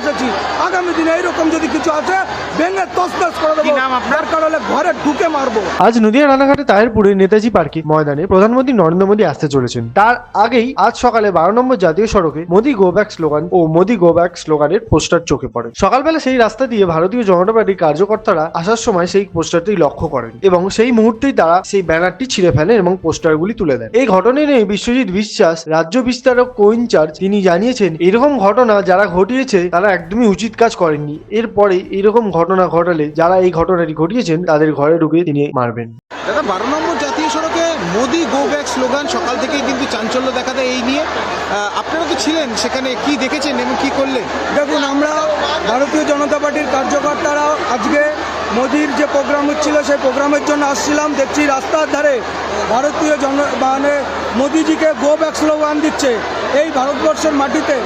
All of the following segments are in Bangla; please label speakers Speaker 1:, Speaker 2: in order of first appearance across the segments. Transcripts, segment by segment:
Speaker 1: এসেছি। আগামী দিনে এইরকম যদি কিছু আছে ভেঙে তসতস করে দেবো।
Speaker 2: নাম আপনার?
Speaker 1: দরকার হলে ঘরে ঢুকে মারবো।
Speaker 3: আজ নদিয়া রানাঘাটে তাহেরপুরে নেতাজি পার্কে ময়দানে প্রধানমন্ত্রী নরেন্দ্র মোদী আসতে চলেছেন। তার আগেই আজ সকালে বারো নম্বর জাতীয় সড়কে মোদি গো ব্যাক স্লোগান ও মোদি গো ব্যাক স্লোগানের পোস্টার চোখে পড়ে। সকালবেলা সেই রাস্তা দিয়ে ভারতীয় জনতা পার্টির কার্যকর্তারা আসার সময় সেই পোস্টারটি লক্ষ্য করেন এবং সেই মুহূর্তেই তারা সেই ব্যানারটি ছিঁড়ে ফেলেন এবং পোস্টারগুলি তুলে দেন। এই ঘটনা নিয়ে বিশ্বজিৎ বিশ্বাস রাজ্য বিস্তারক কো ইনচার্জ তিনি জানিয়েছেন এরকম ঘটনা যারা ঘটিয়েছে তারা একদমই উচিত কাজ করেননি। এরপরে এরকম ঘটনা ঘটালে যারা এই ঘটনাটি ঘটিয়েছেন তাদের ঘরে ঢুকে তিনি মারবেন।
Speaker 2: দাদা বারো নম্বর জাতীয় সড়কে মোদি গো ব্যাক স্লোগান সকাল থেকেই কিন্তু চাঞ্চল্য দেখা দেয় এই নিয়ে। আপনারা তো ছিলেন সেখানে কি দেখেছেন এবং কি করলেন?
Speaker 1: দেখুন আমরা ভারতীয় জনতা পার্টির কার্যকর্তারা আজকে মোদির যে প্রোগ্রাম হচ্ছিল সেই প্রোগ্রামের জন্য আসছিলাম। দেখছি রাস্তার ধারে ভারতীয় জন মানে মোদিজিকে গো ব্যাক স্লোগান দিচ্ছে। এই ভারতবর্ষের মাটিতে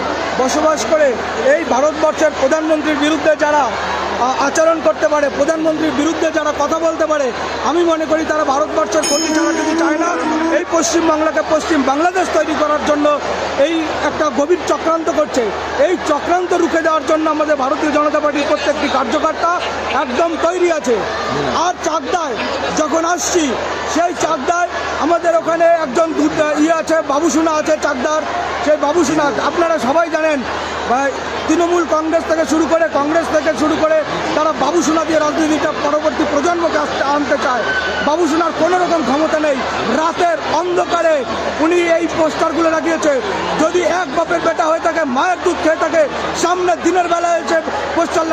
Speaker 1: বসবাস করে এই ভারতবর্ষের প্রধানমন্ত্রীর বিরুদ্ধে যারা আচরণ করতে পারে, প্রধানমন্ত্রীর বিরুদ্ধে যারা কথা বলতে পারে, আমি মনে করি তারা ভারতবর্ষের ক্ষতি ছাড়া কিছু চায় না। এই পশ্চিম বাংলাকে পশ্চিম বাংলাদেশ তৈরি করার জন্য এই একটা গভীর চক্রান্ত করছে। এই চক্রান্ত রুখে দেওয়ার জন্য আমাদের ভারতীয় জনতা পার্টির প্রত্যেকটি কার্যকর্তা একদম তৈরি আছে। আর চাকদায় যখন আসছি, সেই চাকদায় আমাদের ওখানে একজন ইয়ে আছে, বাবুসোনা আছে চাকদার। সেই বাবুসোনা, আপনারা সবাই জানেন তৃণমূল কংগ্রেস থেকে শুরু করে কংগ্রেস থেকে শুরু করে তারা বাবুসোনা দিয়ে রাজনীতিটা পরবর্তী প্রজন্মকে আসতে আনতে চায়। বাবুসোনার কোনো রকম ক্ষমতা নেই। রাতের অন্ধকারে উনি এই পোস্টারগুলো লাগিয়েছে। যদি এক বাপের বেটা হয়ে থাকে, মায়ের দুধ খেয়ে থাকে, সামনে দিনের বেলায় এসে পোস্টার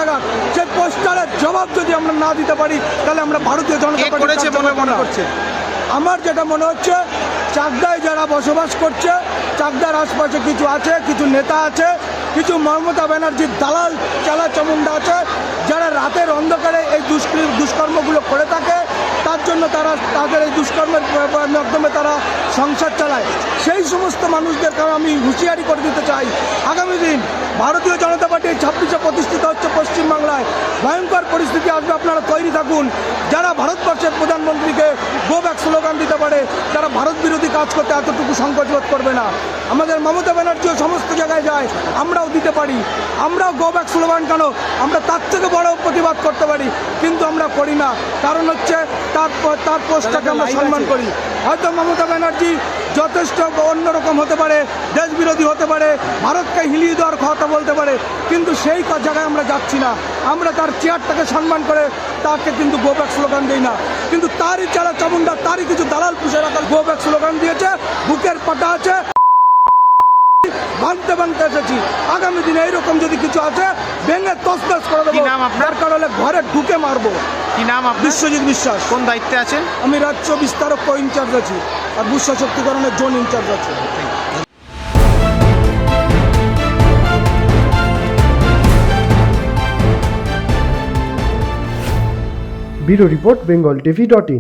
Speaker 1: সেই পোস্টারের জবাব যদি আমরা না দিতে পারি তাহলে আমরা ভারতীয় জনতা
Speaker 2: পার্টি মনে করছে?
Speaker 1: আমার যেটা মনে হচ্ছে চাকদায় যারা বসবাস করছে চাকদার আশপাশে কিছু আছে কিছু নেতা আছে কিছু মমতা ব্যানার্জির দালাল চালা চামুন্ডা আছে যারা রাতের অন্ধকারে এই দুষ্কৃ দুষ্কর্মগুলো করে থাকে জন্য তারা তাদের এই দুষ্কর্মের মাধ্যমে তারা সংসার চালায়। সেই সমস্ত মানুষদেরকে আমি হুঁশিয়ারি করে দিতে চাই। আগামী দিন ভারতীয় জনতা পার্টি ছাব্বিশে প্রতিষ্ঠিত হচ্ছে পশ্চিমবাংলায়। ভয়ঙ্কর পরিস্থিতি আসবে, আপনারা তৈরি থাকুন। যারা ভারতবর্ষের প্রধানমন্ত্রীকে গো ব্যাক স্লোগান দিতে পারে, তারা ভারত বিরোধী কাজ করতে এতটুকু সংকোচ বোধ করবে না। আমাদের মমতা ব্যানার্জিও সমস্ত জায়গায় যায়, আমরাও দিতে পারি। আমরাও গো ব্যাক স্লোগান কেন? আমরা তার থেকে বড় প্রতিবাদ করতে পারি, কিন্তু আমরা করি না। কারণ হচ্ছে তার তার পোস্টটাকে আমরা সম্মান করি। হয়তো মমতা ব্যানার্জি যথেষ্ট অন্যরকম হতে পারে দেশ বিরোধী হতে পারে ভারতকে হিলিয়ে দেওয়ার কথা বলতে পারে কিন্তু সেই জায়গায় আমরা যাচ্ছি না। আমরা তার চেয়ারটাকে সম্মান করে তাকে কিন্তু গোব্যাক স্লোগান দিই না। কিন্তু তারই যারা চামুন্ডা তারই কিছু দালাল পুষে রাখার গোব্যাক স্লোগান দিয়েছে বুকের পাটা আছে। ভাঙতে এসেছি আগামী দিনে এইরকম যদি কিছু আছে ভেঙে তসতস করে দেবো।
Speaker 2: নাম আপনার?
Speaker 1: দরকার ঘরে ঢুকে মারবো।
Speaker 2: কি নাম আপনার?
Speaker 1: বিশ্বজিৎ বিশ্বাস।
Speaker 2: কোন দায়িত্বে আছেন?
Speaker 1: আমি রাজ্য বিস্তারক ইনচার্জ আছি। আর বুৎ সশক্তিকরণের জোন ইনচার্জ আছে।
Speaker 3: Bureau report Bengal TV dot in.